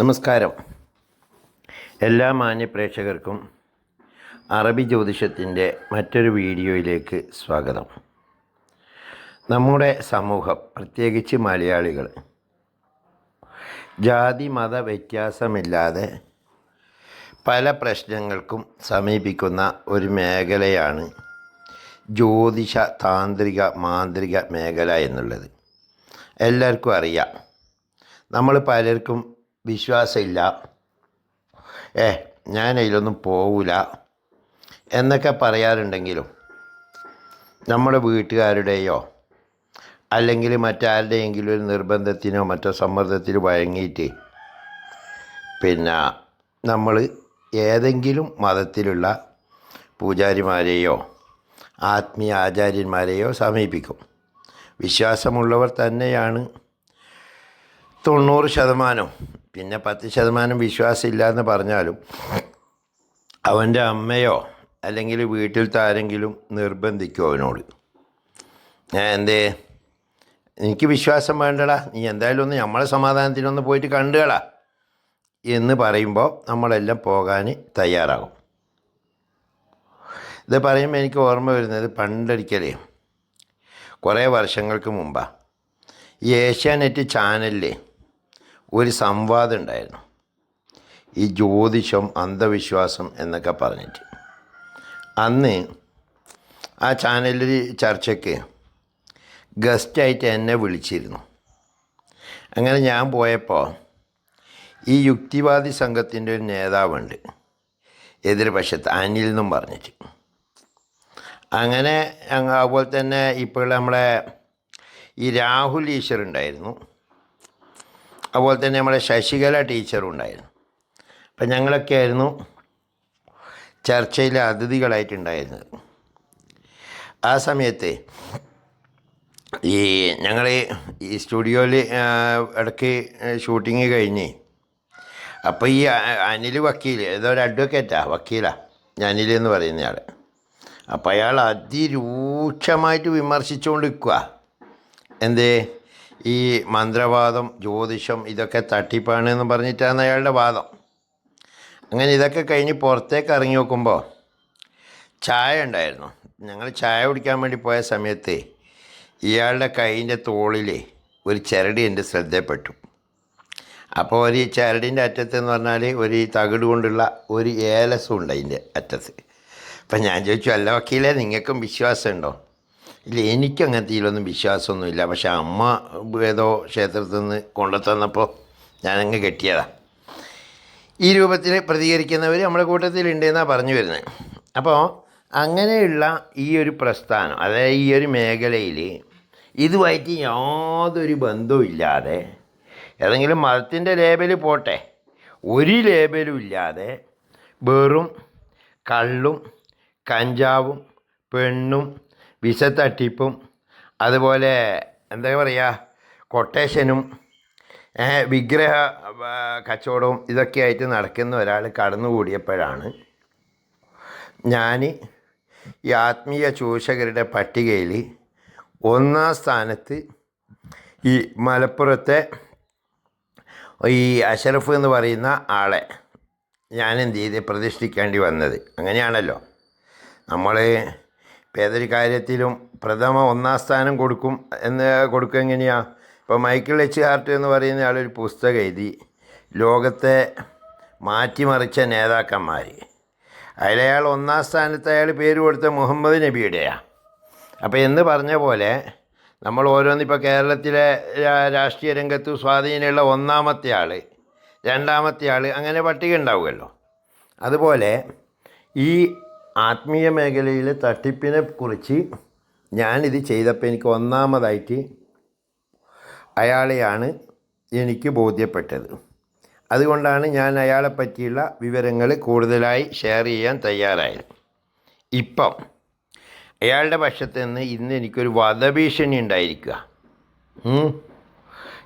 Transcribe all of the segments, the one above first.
നമസ്കാരം. എല്ലാ മാന്യപ്രേക്ഷകർക്കും അറബി ജ്യോതിഷത്തിന്റെ മറ്റൊരു വീഡിയോയിലേക്ക് സ്വാഗതം. നമ്മുടെ സമൂഹം പ്രത്യേകിച്ച് മലയാളികൾ ജാതി മത വ്യത്യാസമില്ലാതെ പല പ്രശ്നങ്ങൾക്കും സമീപിക്കുന്ന ഒരു മേഖലയാണ് ജ്യോതിഷ താന്ത്രിക മാന്ത്രിക മേഖല എന്നുള്ളത്. എല്ലാവർക്കും അറിയാം. നമ്മൾ പലർക്കും വിശ്വാസമില്ല. ഏ ഞാൻ അതിലൊന്നും പോവില്ല എന്നൊക്കെ പറയാറുണ്ടെങ്കിലും നമ്മുടെ വീട്ടുകാരുടെയോ അല്ലെങ്കിൽ മറ്റാരുടെയെങ്കിലും ഒരു നിർബന്ധത്തിനോ മറ്റോ സമ്മർദ്ദത്തിനോ വഴങ്ങിയിട്ട് പിന്നെ നമ്മൾ ഏതെങ്കിലും മതത്തിലുള്ള പൂജാരിമാരെയോ ആത്മീയ ആചാര്യന്മാരെയോ സമീപിക്കും. വിശ്വാസമുള്ളവർ തന്നെയാണ് തൊണ്ണൂറ് ശതമാനം പിന്നെ പത്ത് ശതമാനം വിശ്വാസമില്ല എന്ന് പറഞ്ഞാലും അവന്റെ അമ്മയോ അല്ലെങ്കിൽ വീട്ടിലത്തെ ആരെങ്കിലും നിർബന്ധിക്കും അവനോട്. ഞാൻ എന്തേ? എനിക്ക് വിശ്വാസം വേണ്ടടാ. നീ എന്തായാലും ഒന്ന് നമ്മളെ സമാധാനത്തിനൊന്ന് പോയിട്ട് കണ്ടുകളാ. എന്ന് പറയുമ്പോൾ നമ്മളെല്ലാം പോകാൻ തയ്യാറാകും. ഇത് പറയുമ്പോൾ എനിക്ക് ഓർമ്മ വരുന്നത് പണ്ടൊരിക്കലേ കുറേ വർഷങ്ങൾക്ക് മുമ്പാണ് ഈ ഏഷ്യാനെറ്റ് ചാനലിൽ ഒരു സംവാദം ഉണ്ടായിരുന്നു. ഈ ജ്യോതിഷം അന്ധവിശ്വാസം എന്നൊക്കെ പറഞ്ഞിട്ട്. അന്ന് ആ ചാനലിൽ ചർച്ചയ്ക്ക് ഗസ്റ്റായിട്ട് എന്നെ വിളിച്ചിരുന്നു. അങ്ങനെ ഞാൻ പോയപ്പോൾ ഈ യുക്തിവാദി സംഘത്തിന്റെ ഒരു നേതാവുണ്ട് എതിർപക്ഷത്ത് അനിൽ എന്നും പറഞ്ഞിട്ട്. അങ്ങനെ അങ്ങ് അതുപോലെ തന്നെ ഇപ്പോൾ നമ്മളെ ഈ രാഹുൽ ഈശ്വർ ഉണ്ടായിരുന്നു. അതുപോലെ തന്നെ നമ്മുടെ ശശികല ടീച്ചറും ഉണ്ടായിരുന്നു. അപ്പം ഞങ്ങളൊക്കെ ആയിരുന്നു ചർച്ചയിലെ അതിഥികളായിട്ടുണ്ടായിരുന്നത്. ആ സമയത്ത് ഈ ഞങ്ങൾ ഈ സ്റ്റുഡിയോയിൽ ഇടയ്ക്ക് ഷൂട്ടിങ് കഴിഞ്ഞ് അപ്പോൾ ഈ അനിൽ വക്കീൽ ഏതോ ഒരു അഡ്വക്കേറ്റാ വക്കീലാണ് അനിൽ എന്ന് പറയുന്നയാൾ അപ്പോൾ അയാൾ അതിരൂക്ഷമായിട്ട് വിമർശിച്ചുകൊണ്ട് നിൽക്കുക എന്തേ? ഈ മന്ത്രവാദം ജ്യോതിഷം ഇതൊക്കെ തട്ടിപ്പാണ് എന്ന് പറഞ്ഞിട്ടാണ് അയാളുടെ വാദം. അങ്ങനെ ഇതൊക്കെ കഴിഞ്ഞ് പുറത്തേക്ക് ഇറങ്ങി നോക്കുമ്പോൾ ചായ ഉണ്ടായിരുന്നു. ഞങ്ങൾ ചായ കുടിക്കാൻ വേണ്ടി പോയ സമയത്ത് ഇയാളുടെ കൈയിന്റെ തോളിൽ ഒരു ചരടി എന്റെ ശ്രദ്ധയിൽപ്പെട്ടു. അപ്പോൾ ഒരു ചരടിന്റെ അറ്റത്ത് എന്ന് പറഞ്ഞാൽ ഒരു തകിട് കൊണ്ടുള്ള ഒരു ഏലസും ഉണ്ട് അതിന്റെ അറ്റത്ത്. അപ്പം ഞാൻ ചോദിച്ചു അല്ല വക്കീലേ നിങ്ങൾക്കും വിശ്വാസമുണ്ടോ? ഇല്ല എനിക്ക് അങ്ങനത്തെ ഇതിലൊന്നും വിശ്വാസമൊന്നുമില്ല. പക്ഷെ അമ്മ ഏതോ ക്ഷേത്രത്തിൽ നിന്ന് കൊണ്ടുത്തന്നപ്പോൾ ഞാനങ്ങ് കെട്ടിയതാണ് ഈ രൂപത്തിൽ പ്രതികരിക്കുന്നവർ നമ്മുടെ കൂട്ടത്തിലുണ്ടെന്നാണ് പറഞ്ഞു വരുന്നത്. അപ്പോൾ അങ്ങനെയുള്ള ഈ ഒരു പ്രസ്ഥാനം അതായത് ഈ ഒരു മേഖലയിൽ ഇതുമായിട്ട് യാതൊരു ബന്ധവും ഇല്ലാതെ ഏതെങ്കിലും മതത്തിന്റെ ലേബൽ പോട്ടെ ഒരു ലേബലും ഇല്ലാതെ വെറും കള്ളും കഞ്ചാവും പെണ്ണും വിസ തട്ടിപ്പും അതുപോലെ എന്താ പറയുക കൊട്ടേഷനും വിഗ്രഹ കച്ചവടവും ഇതൊക്കെ ആയിട്ട് നടക്കുന്ന ഒരാൾ കടന്നുകൂടിയപ്പോഴാണ് ഞാൻ ഈ ആത്മീയ ചൂഷകരുടെ പട്ടികയിൽ ഒന്നാം സ്ഥാനത്ത് ഈ മലപ്പുറത്തെ ഈ അഷറഫ് എന്ന് പറയുന്ന ആളെ ഞാൻ എന്ത് ചെയ്ത് പ്രതിഷ്ഠിക്കേണ്ടി വന്നത്. അങ്ങനെയാണല്ലോ. നമ്മൾ ഏതൊരു കാര്യത്തിലും പ്രഥമ ഒന്നാം സ്ഥാനം കൊടുക്കും എന്ന് കൊടുക്കുക എങ്ങനെയാണ് ഇപ്പോൾ മൈക്കിൾ എച്ച് ഹാർട്ട് എന്ന് പറയുന്ന ആളൊരു പുസ്തകം എഴുതി ലോകത്തെ മാറ്റിമറിച്ച നേതാക്കന്മാർ അതിലയാൾ ഒന്നാം സ്ഥാനത്ത് അയാൾ പേര് കൊടുത്ത മുഹമ്മദ് നബിയുടെയാണ് അപ്പോൾ എന്ന് പറഞ്ഞ പോലെ നമ്മൾ ഓരോന്നിപ്പോൾ കേരളത്തിലെ രാഷ്ട്രീയ രംഗത്ത് സ്വാധീനമുള്ള ഒന്നാമത്തെ ആൾ രണ്ടാമത്തെ ആൾ അങ്ങനെ പട്ടിക ഉണ്ടാവുമല്ലോ. അതുപോലെ ഈ ആത്മീയ മേഖലയിലെ തട്ടിപ്പിനെ കുറിച്ച് ഞാനിത് ചെയ്തപ്പോൾ എനിക്ക് ഒന്നാമതായിട്ട് അയാളെയാണ് എനിക്ക് ബോധ്യപ്പെട്ടത്. അതുകൊണ്ടാണ് ഞാൻ അയാളെ പറ്റിയുള്ള വിവരങ്ങൾ കൂടുതലായി ഷെയർ ചെയ്യാൻ തയ്യാറായത്. ഇപ്പം അയാളുടെ പക്ഷത്ത് നിന്ന് ഇന്ന് എനിക്കൊരു വധഭീഷണി ഉണ്ടായിരിക്കുക.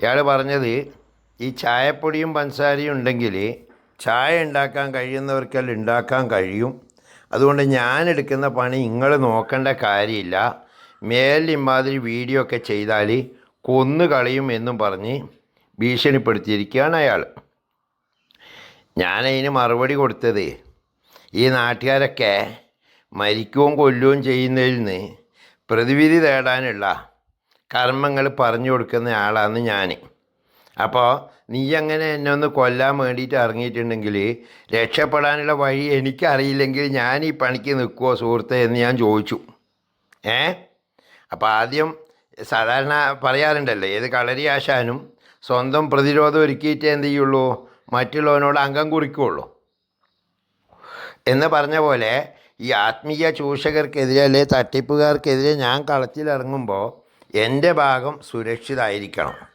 ഇയാൾ പറഞ്ഞത് ഈ ചായപ്പൊടിയും പഞ്ചസാരയും ഉണ്ടെങ്കിൽ ചായ ഉണ്ടാക്കാൻ കഴിയുന്നവർക്കെല്ലാം ഉണ്ടാക്കാൻ കഴിയും. അതുകൊണ്ട് ഞാൻ എടുക്കുന്ന പണി നിങ്ങൾ നോക്കേണ്ട കാര്യമില്ല. മേലിൽ ഇമാതിരി വീഡിയോ ഒക്കെ ചെയ്താൽ കൊന്നു കളയും എന്നും പറഞ്ഞ് ഭീഷണിപ്പെടുത്തിയിരിക്കുകയാണ് അയാൾ. ഞാനതിന് മറുപടി കൊടുത്തത് ഈ നാട്ടുകാരൊക്കെ മരിക്കുകയും കൊല്ലുകയും ചെയ്യുന്നതിൽ നിന്ന് പ്രതിവിധി തേടാനുള്ള കർമ്മങ്ങൾ പറഞ്ഞു കൊടുക്കുന്ന ആളാണ് ഞാൻ അപ്പോൾ നീ അങ്ങനെ എന്നെ ഒന്ന് കൊല്ലാൻ വേണ്ടിയിട്ട് ഇറങ്ങിയിട്ടുണ്ടെങ്കിൽ രക്ഷപ്പെടാനുള്ള വഴി എനിക്കറിയില്ലെങ്കിൽ ഞാൻ ഈ പണിക്ക് നിൽക്കുമോ സുഹൃത്തെ എന്ന് ഞാൻ ചോദിച്ചു. ഏ? അപ്പോൾ ആദ്യം സാധാരണ പറയാറുണ്ടല്ലോ ഏത് കളരി ആശാനും സ്വന്തം പ്രതിരോധം ഒരുക്കിയിട്ട് എന്ത് ചെയ്യുള്ളൂ? മറ്റുള്ളവനോട് അംഗം കുറിക്കുള്ളൂ. എന്ന് പറഞ്ഞ പോലെ ഈ ആത്മീയ ചൂഷകർക്കെതിരെ അല്ലെ തട്ടിപ്പുകാർക്കെതിരെ ഞാൻ കളത്തിലിറങ്ങുമ്പോൾ എന്റെ ഭാഗം സുരക്ഷിതമായിരിക്കണം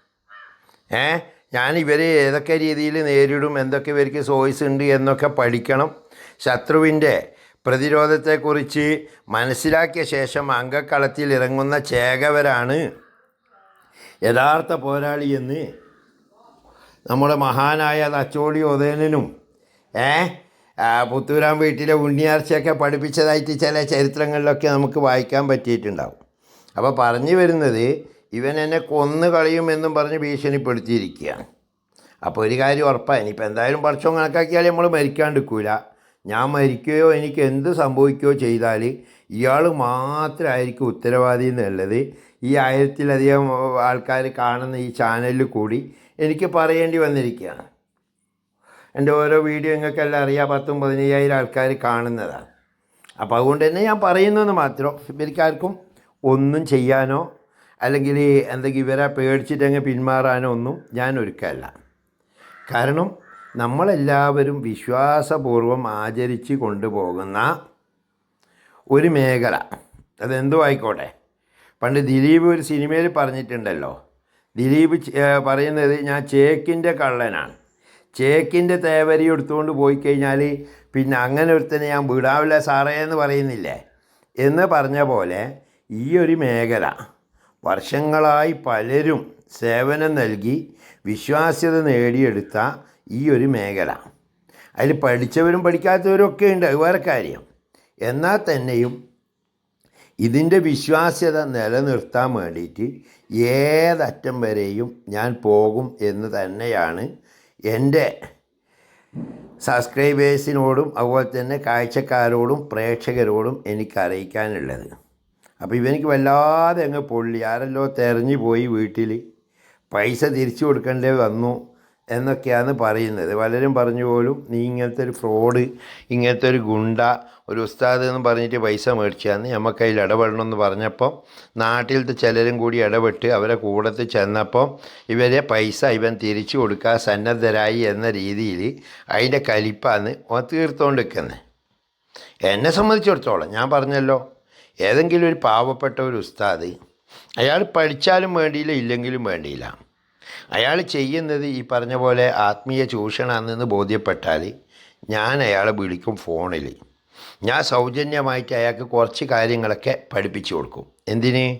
ഏ? ഞാൻ ഇവരെ ഏതൊക്കെ രീതിയിൽ നേരിടും എന്തൊക്കെ ഇവർക്ക് സോയ്സ് ഉണ്ട് എന്നൊക്കെ പഠിക്കണം. ശത്രുവിന്റെ പ്രതിരോധത്തെക്കുറിച്ച് മനസ്സിലാക്കിയ ശേഷം അംഗക്കളത്തിൽ ഇറങ്ങുന്ന ചേകവരാണ് യഥാർത്ഥ പോരാളി എന്ന്. നമ്മുടെ മഹാനായ തച്ചോളി ഉദയനനും ഏ? പുത്തൂരാൻ വീട്ടിലെ ഉണ്ണിയാർച്ചയൊക്കെ പഠിപ്പിച്ചതായിട്ട് ചില ചരിത്രങ്ങളിലൊക്കെ നമുക്ക് വായിക്കാൻ പറ്റിയിട്ടുണ്ടാവും. അപ്പോൾ പറഞ്ഞു വരുന്നത് ഇവൻ എന്നെ കൊന്നു കളയുമെന്നും പറഞ്ഞ് ഭീഷണിപ്പെടുത്തിയിരിക്കുകയാണ്. അപ്പോൾ ഒരു കാര്യം ഉറപ്പാണ് ഇനിയിപ്പോൾ എന്തായാലും പഠിച്ചോ കണക്കാക്കിയാൽ നമ്മൾ മരിക്കാണ്ടിരിക്കൂല. ഞാൻ മരിക്കുകയോ എനിക്ക് എന്ത് സംഭവിക്കുകയോ ചെയ്താൽ ഇയാൾ മാത്രമായിരിക്കും ഉത്തരവാദി എന്നുള്ളത്. ഈ ആയിരത്തിലധികം ആൾക്കാർ കാണുന്ന ഈ ചാനലിൽ കൂടി എനിക്ക് പറയേണ്ടി വന്നിരിക്കുകയാണ്. എന്റെ ഓരോ വീഡിയോ നിങ്ങൾക്കെല്ലാം അറിയാം പത്തും പതിനയ്യായിരം ആൾക്കാർ കാണുന്നതാണ്. അപ്പോൾ അതുകൊണ്ട് തന്നെ ഞാൻ പറയുന്നത് മാത്രം ഇവർക്കാർക്കും ഒന്നും ചെയ്യാനോ അല്ലെങ്കിൽ എന്തെങ്കിലും ഇവരെ പേടിച്ചിട്ടങ്ങ് പിന്മാറാനോ ഒന്നും ഞാൻ ഒരുക്കല്ല കാരണം നമ്മളെല്ലാവരും വിശ്വാസപൂർവം ആചരിച്ച് കൊണ്ടുപോകുന്ന ഒരു മേഖല. അതെന്തോ ആയിക്കോട്ടെ. പണ്ട് ദിലീപ് ഒരു സിനിമയിൽ പറഞ്ഞിട്ടുണ്ടല്ലോ. ദിലീപ് പറയുന്നത് ഞാൻ ചേക്കിന്റെ കള്ളനാണ്. ചേക്കിന്റെ തേവരി എടുത്തുകൊണ്ട് പോയി കഴിഞ്ഞാൽ പിന്നെ അങ്ങനെ ഒരുത്തനെ ഞാൻ വിടാവില്ല സാറേ എന്ന് പറയുന്നില്ലേ? എന്ന് പറഞ്ഞ പോലെ ഈ ഒരു മേഖല വർഷങ്ങളായി പലരും സേവനം നൽകി വിശ്വാസ്യത നേടിയെടുത്ത ഈ ഒരു മേഖല. അതിൽ പഠിച്ചവരും പഠിക്കാത്തവരും ഒക്കെ ഉണ്ട്. അത് വേറെ കാര്യം. എന്നാൽ തന്നെയും ഇതിന്റെ വിശ്വാസ്യത നിലനിർത്താൻ വേണ്ടിയിട്ട് ഏതറ്റം വരെയും ഞാൻ പോകും എന്ന് തന്നെയാണ് എന്റെ സബ്സ്ക്രൈബേഴ്സിനോടും അതുപോലെ തന്നെ കാഴ്ചക്കാരോടും പ്രേക്ഷകരോടും എനിക്ക് അറിയിക്കാനുള്ളത്. അപ്പോൾ ഇവനിക്ക് വല്ലാതെ അങ്ങ് പൊള്ളി. ആരല്ലോ തെരഞ്ഞു പോയി വീട്ടിൽ പൈസ തിരിച്ചു കൊടുക്കേണ്ടി വന്നു എന്നൊക്കെയാണ് പറയുന്നത്. പലരും പറഞ്ഞു പോലും നീ ഇങ്ങനത്തെ ഒരു ഫ്രോഡ് ഇങ്ങനത്തെ ഒരു ഗുണ്ട ഒരു ഉസ്താദ് എന്ന് പറഞ്ഞിട്ട് പൈസ മേടിച്ചാന്ന് നമുക്ക് ഇടപെടണമെന്ന് പറഞ്ഞപ്പോൾ നാട്ടിലത്തെ ചിലരും കൂടി ഇടപെട്ട് അവരെ കൂടത്തിൽ ചെന്നപ്പോൾ ഇവരെ പൈസ ഇവൻ തിരിച്ചു കൊടുക്കാൻ സന്നദ്ധരായി എന്ന രീതിയിൽ അതിന്റെ കലിപ്പാന്ന് നിൽക്കുന്നത് എന്നെ സംബന്ധിച്ചിടത്തോളം ഞാൻ പറഞ്ഞല്ലോ ഏതെങ്കിലും ഒരു പാവപ്പെട്ട ഒരു ഉസ്താദ് അയാൾ പഠിച്ചാലും വേണ്ടിയില്ല ഇല്ലെങ്കിലും വേണ്ടിയില്ല. അയാൾ ചെയ്യുന്നത് ഈ പറഞ്ഞ പോലെ ആത്മീയ ചൂഷണമെന്ന് ബോധ്യപ്പെട്ടാൽ ഞാൻ അയാളെ വിളിക്കും ഫോണിൽ. ഞാൻ സൗജന്യമായിട്ട് അയാൾക്ക് കുറച്ച് കാര്യങ്ങളൊക്കെ പഠിപ്പിച്ചു കൊടുക്കും. എന്തിന്?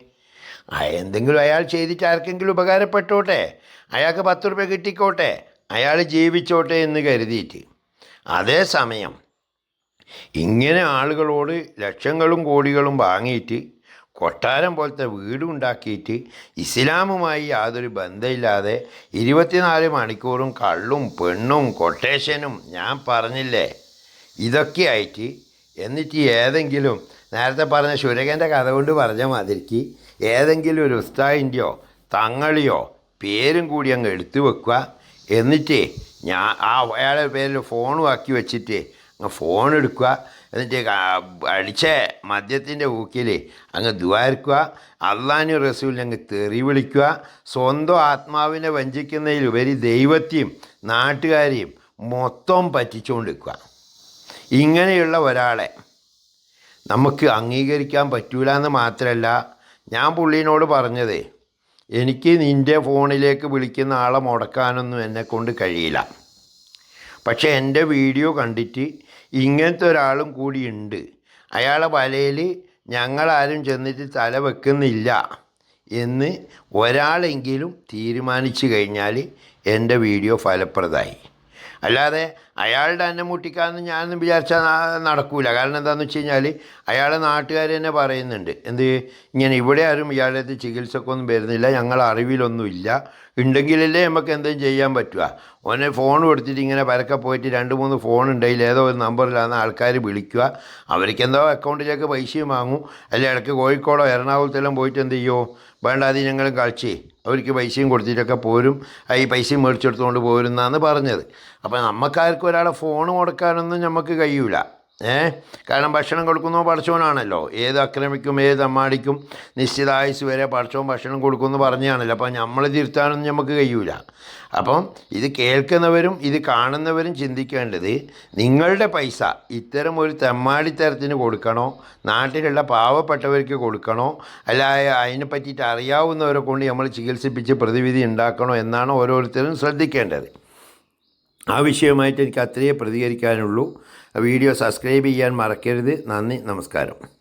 എന്തെങ്കിലും അയാൾ ചെയ്തിട്ട് ആർക്കെങ്കിലും ഉപകാരപ്പെട്ടോട്ടെ? അയാൾക്ക് പത്ത് രൂപ കിട്ടിക്കോട്ടെ? അയാൾ ജീവിച്ചോട്ടെ എന്ന് കരുതിയിട്ട്. അതേസമയം ഇങ്ങനെ ആളുകളോട് ലക്ഷങ്ങളും കോടികളും വാങ്ങിയിട്ട് കൊട്ടാരം പോലത്തെ വീടുണ്ടാക്കിയിട്ട് ഇസ്ലാമുമായി യാതൊരു ബന്ധമില്ലാതെ ഇരുപത്തിനാല് മണിക്കൂറും കള്ളും പെണ്ണും കൊട്ടേഷനും ഞാൻ പറഞ്ഞില്ലേ? ഇതൊക്കെ ആയിട്ട് എന്നിട്ട് ഏതെങ്കിലും നേരത്തെ പറഞ്ഞ ശുരകന്റെ കഥ കൊണ്ട് പറഞ്ഞ മാതിരിക്ക് ഏതെങ്കിലും ഒരു ഉസ്താദിന്റെയോ തങ്ങളിയോ പേരും കൂടി അങ്ങ് എടുത്തു വെക്കുക. എന്നിട്ട് ഞാൻ ആ അയാളുടെ പേരിൽ ഫോണും ആക്കി വെച്ചിട്ട് അങ്ങ് ഫോൺ എടുക്കുക. എന്നിട്ട് അടിച്ച മദ്യത്തിന്റെ ഊക്കിൽ അങ്ങ് ദ്വാരിക്കുക അള്ളാഹു റസൂലിനെ അങ്ങ് തെറി വിളിക്കുക. സ്വന്തം ആത്മാവിനെ വഞ്ചിക്കുന്നതിലുപരി ദൈവത്തെയും നാട്ടുകാരെയും മൊത്തം പറ്റിച്ചുകൊണ്ടിരിക്കുക. ഇങ്ങനെയുള്ള ഒരാളെ നമുക്ക് അംഗീകരിക്കാൻ പറ്റൂല എന്ന് മാത്രമല്ല ഞാൻ പുള്ളീനോട് പറഞ്ഞത് എനിക്ക് നിന്റെ ഫോണിലേക്ക് വിളിക്കുന്ന ആളെ മുടക്കാനൊന്നും എന്നെക്കൊണ്ട് കഴിയില്ല. പക്ഷേ എന്റെ വീഡിയോ കണ്ടിട്ട് ഇങ്ങനത്തെ ഒരാളും കൂടിയുണ്ട്. അയാളെ വലയിൽ ഞങ്ങളാരും ചെന്നിട്ട് തല വെക്കുന്നില്ല എന്ന് ഒരാളെങ്കിലും തീരുമാനിച്ചു കഴിഞ്ഞാൽ എന്റെ വീഡിയോ ഫലപ്രദമായി. അല്ലാതെ അയാളുടെ അന്നം മുട്ടിക്കാന്ന് ഞാനൊന്നും വിചാരിച്ചാൽ നടക്കൂല. കാരണം എന്താണെന്ന് വെച്ച് കഴിഞ്ഞാൽ അയാളെ നാട്ടുകാർ തന്നെ പറയുന്നുണ്ട്. എന്ത്? ഇങ്ങനെ ഇവിടെ ആരും അടുത്ത് ചികിത്സക്കൊന്നും വരുന്നില്ല. ഞങ്ങൾ അറിവിലൊന്നുമില്ല ഉണ്ടെങ്കിലല്ലേ നമുക്ക് എന്തെങ്കിലും ചെയ്യാൻ പറ്റുക. ഓനെ ഫോൺ കൊടുത്തിട്ട് ഇങ്ങനെ പരക്കെ പോയിട്ട് രണ്ട് മൂന്ന് ഫോൺ ഉണ്ടെങ്കിൽ ഏതോ ഒരു നമ്പറിലാണ് ആൾക്കാർ വിളിക്കുക. അവർക്ക് എന്തോ അക്കൗണ്ടിലേക്ക് പൈസയും വാങ്ങും. അല്ലെ ഇടയ്ക്ക് കോഴിക്കോടോ എറണാകുളത്തെല്ലാം പോയിട്ട് എന്ത് ചെയ്യുമോ വേണ്ട അത് ഞങ്ങൾ കളിച്ച്. അവർക്ക് പൈസയും കൊടുത്തിട്ടൊക്കെ പോരും. ഈ പൈസയും മേടിച്ചെടുത്തുകൊണ്ട് പോരുന്നാന്ന് പറഞ്ഞത്. അപ്പോൾ നമുക്കാർക്കും ഒരാളെ ഫോൺ കൊടുക്കാനൊന്നും നമുക്ക് കഴിയൂല. ഏ? കാരണം ഭക്ഷണം കൊടുക്കുന്നോ പഠിച്ചവനാണല്ലോ ഏത് അക്രമിക്കും ഏത് അമ്മാടിക്കും നിശ്ചിത ആയുസ് വരെ പഠിച്ചവൻ ഭക്ഷണം കൊടുക്കുമെന്ന് പറഞ്ഞാണല്ലോ. അപ്പോൾ നമ്മൾ തിരുത്താനൊന്നും നമുക്ക് കഴിയൂല. അപ്പം ഇത് കേൾക്കുന്നവരും ഇത് കാണുന്നവരും ചിന്തിക്കേണ്ടത് നിങ്ങളുടെ പൈസ ഇത്തരം ഒരു തെമ്മാടിത്തരത്തിന് കൊടുക്കണോ? നാട്ടിലുള്ള പാവപ്പെട്ടവർക്ക് കൊടുക്കണോ? അല്ല അതിനെ പറ്റിയിട്ട് അറിയാവുന്നവരെ കൊണ്ട് നമ്മൾ ചികിത്സിപ്പിച്ച് പ്രതിവിധി ഉണ്ടാക്കണോ എന്നാണ് ഓരോരുത്തരും ശ്രദ്ധിക്കേണ്ടത്. ആ വിഷയമായിട്ട് എനിക്ക് അത്രയേ പ്രതികരിക്കാനുള്ളൂ. വീഡിയോ സബ്സ്ക്രൈബ് ചെയ്യാൻ മറക്കരുത്. നന്ദി നമസ്കാരം.